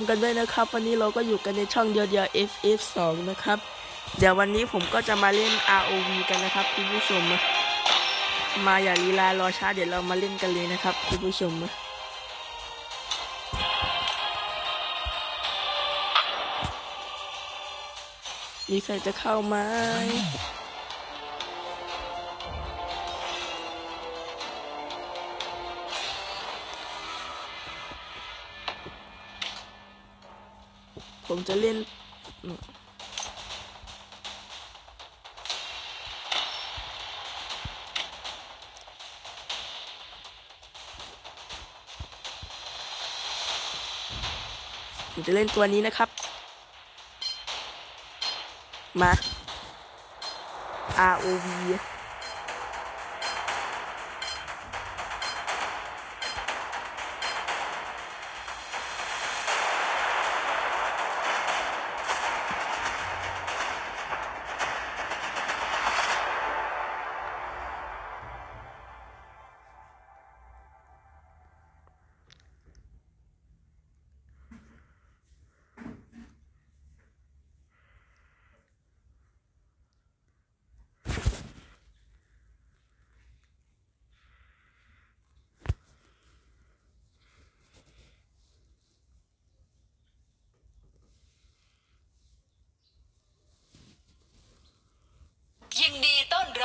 กันด้วยนะครับ วันนี้เราก็อยู่กันในช่องเดียวเดียว FF2 นะครับ เดี๋ยววันนี้ผมก็จะมาเล่น ROV กันนะครับคุณผู้ชม มาอย่าลีลารอช้าเดี๋ยวเรามาเล่นกันเลยนะครับคุณผู้ชมมีใครจะเข้าไหม ผมจะเล่น ผมจะเล่นตัวนี้นะครับ มา ROV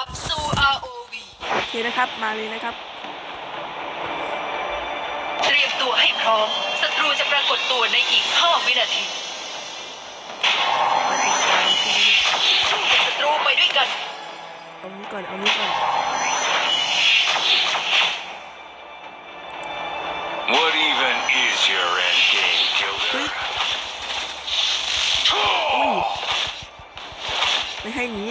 รับสู่ ROV โอเคนะครับ มาเลยนะครับ เตรียมตัวให้พร้อม ศัตรูจะปรากฏตัวในอีก 5 วินาทีมาติดตามที่นี่สู้กับศัตรูไปด้วยกัน เอานี้ก่อน เอานี้ก่อน What even is your end game, เฮ้ย Gilder? อุ้ยไม่ให้หนี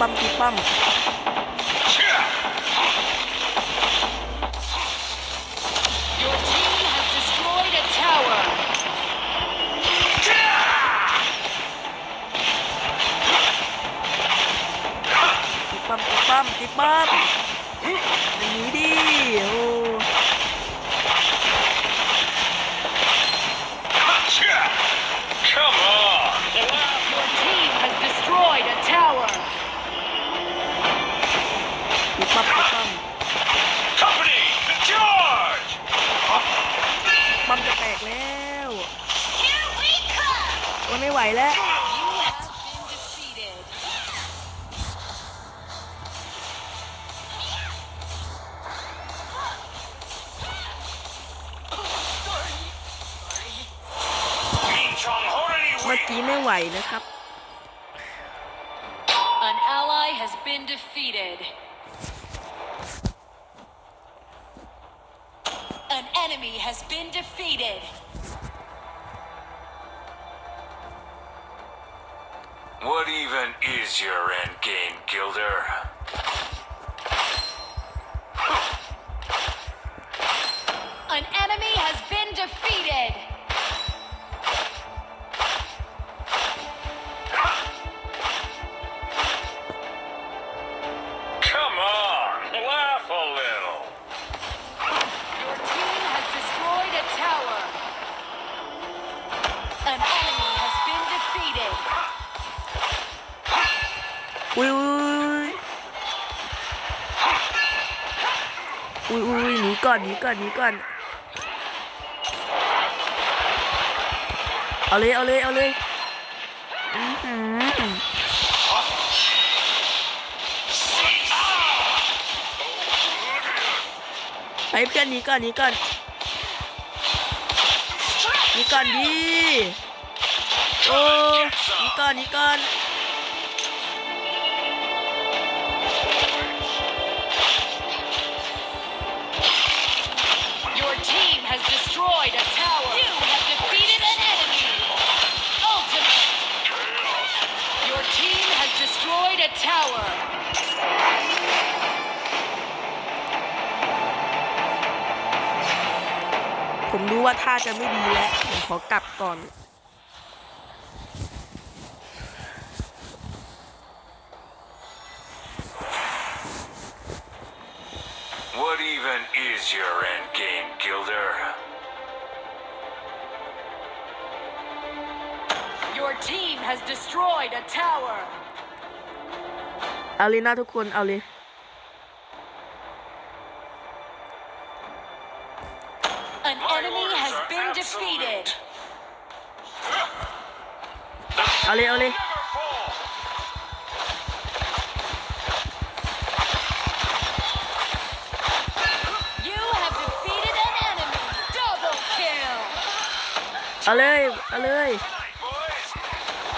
ปั้มตีปั้ม Your team has destroyed a tower ตีปั้มตีปั้มตีปั้มอย่างนี้ดิโอ้ ไม่ไหวแล้ว You have been defeated เมื่อกี้ไม่ไหวนะครับ An ally has been defeated An enemy has been defeated What even is your end game, Gilder? อุ้ยอุ้ยหนีก่อนหนีก่อนหนีก่อนเอาเลยเอาเลยเอาเลยไปเพื่อนหนีก่อนหนีก่อนหนีก่อนดีโอ้หนีก่อนหนีก่อน ผมรู้ว่าท่าจะไม่ดีแล้ว ผมขอกลับก่อน What even is your end game, Gilder? Your team has destroyed a tower. เอาเลยนะทุกคน เอาเลย เอาเลย เอาเลย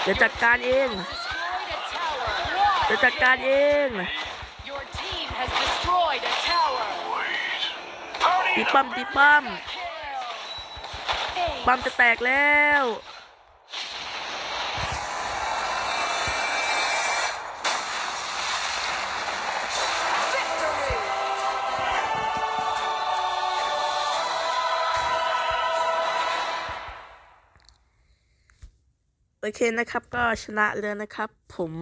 เดี๋ยวจัดการเอง Destroyed a tower. เดี๋ยวจัดการเอง Your team has destroyed a tower. ตีปั้มตีปั้ม Kill. ปั้มจะแตกแล้ว โอเคนะครับก็ชนะเลยนะครับ ผม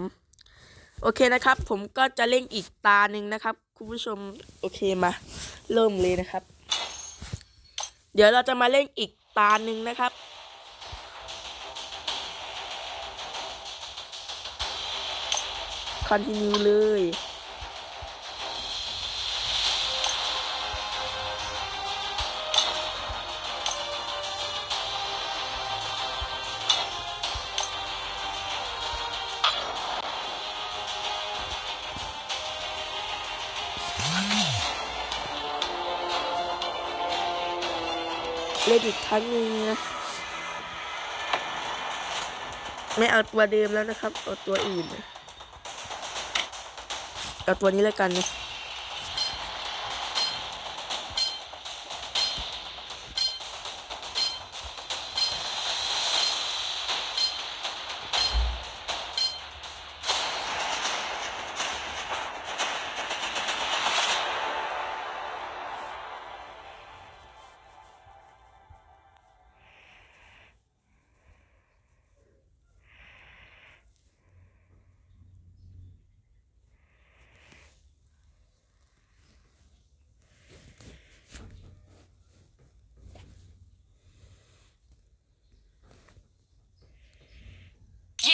โอเคนะครับ ผมก็จะเล่นอีกตาหนึ่งนะครับ คุณผู้ชมโอเคมา เริ่มเลยนะครับ เดี๋ยวเราจะมาเล่นอีกตาหนึ่งนะครับคอนติเนียเลย เล่นอีกครั้งนึงนะไม่เอาตัวเดิมแล้วนะครับ เอาตัวอื่น เอาตัวนี้แล้วกันนะ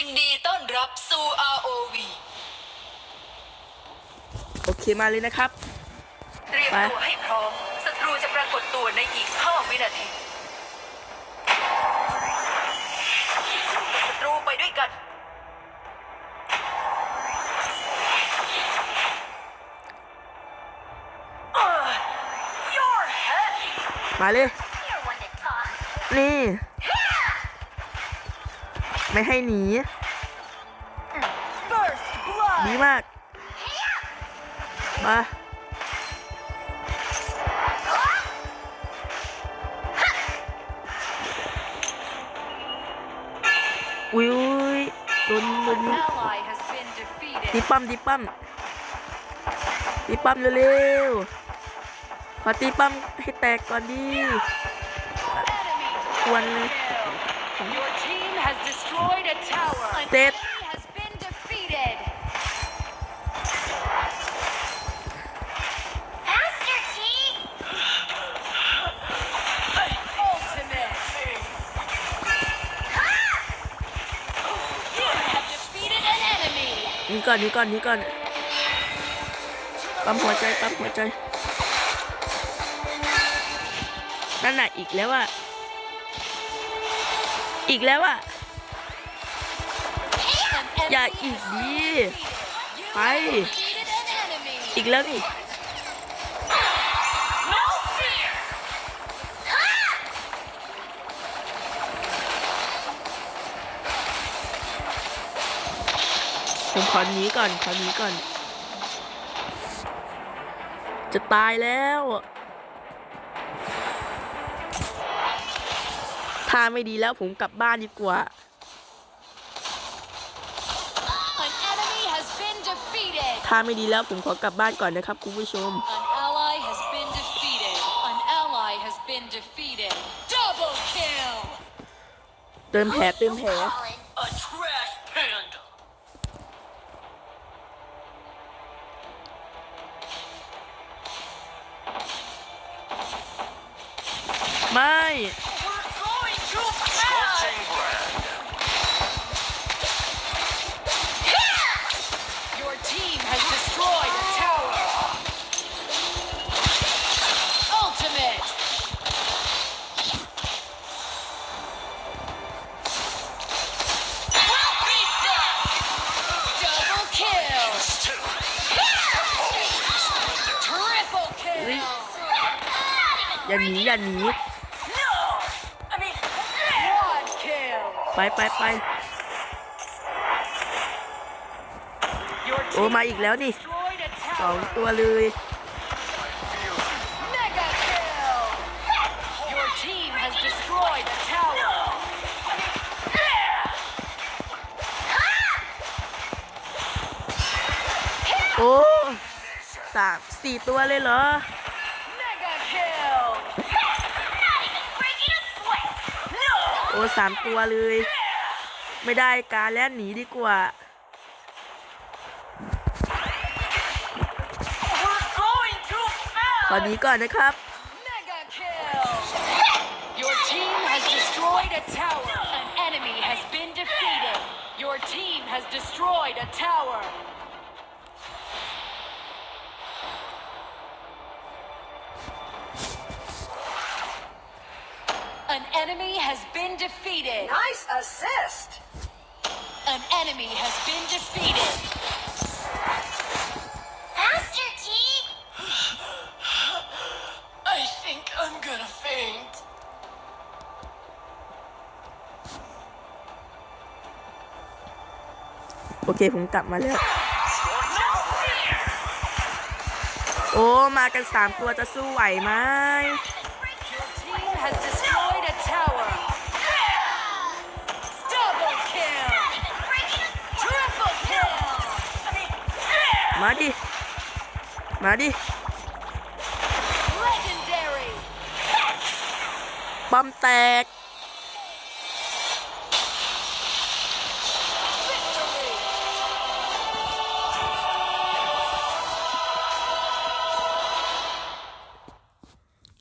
นดีต้อนรับสู่ ROV โอเคมาเลยนะครับ เตรียมไปตัวให้พร้อม ศัตรูจะปรากฏตัวในอีก 5 วินาทีสู้กับศัตรูไปด้วยกัน Uh, your head มาเลย นี่ ไม่ให้หนี First blood. ดีมาก มาอุ้ยอุ้ยโดนโดน An ally has been defeated. ตีปั้มตีปั้มตีปั้มเร็วๆขอตีปั้มให้แตกก่อนดิ Enemy ควรเลย kill. Your team ก่อนนี้ก่อนนี้ก่อนปั๊มหัวใจปั๊มหัวใจนั่นน่ะอีกแล้วอะอีกแล้วอะอย่าอีกดิไปอีกแล้วนี่ ผมขอหนีก่อนขอหนีก่อน จะตายแล้วถ้าไม่ดีแล้วผมกลับบ้านดีกว่า An enemy has been defeated. ถ้าไม่ดีแล้วผมขอกลับบ้านก่อนนะครับคุณผู้ชม An ally has been defeated. An ally has been defeated. Double kill. เติมแผลเติมแผล ไม่ Scorching brand. Your team has destroyed a tower. Ultimate. Double kill. Still. Triple kill. อย่าหนีอย่าหนี ไปไปไปโอ้มาอีกแล้วนี่สองตัวเลยโอ้สามสี่ตัวเลยเหรอ อ้สามตัวเลย ไม่ได้การแล้วหนีดีกว่า We're going too fast. ขอหนีก่อนนะครับ Mega kill. Your team has destroyed a tower. An enemy has been defeated. Your team has destroyed a tower. An enemy has been defeated. Nice assist. An enemy has been defeated. Faster, T. I think I'm gonna faint. โอเคผมกลับมาแล้ว โอ้ มากันสามตัวจะสู้ไหวไหม Your team has destroyed มาดิ Legendary. บอมแตก Victory.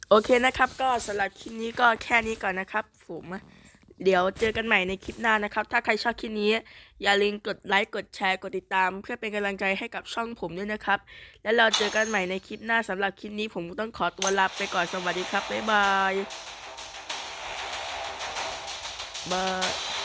โอเคนะครับ ก็สำหรับคลิปนี้ก็แค่นี้ก่อนนะครับผม เดี๋ยวเจอกันใหม่ในคลิปหน้านะครับ ถ้าใครชอบคลิปนี้ อย่าลืมกดไลค์ กดแชร์ กดติดตาม เพื่อเป็นกำลังใจให้กับช่องผมด้วยนะครับ แล้วเราเจอกันใหม่ในคลิปหน้าสำหรับคลิปนี้ผมต้องขอตัวลาไปก่อน สวัสดีครับ บ๊ายบาย บาย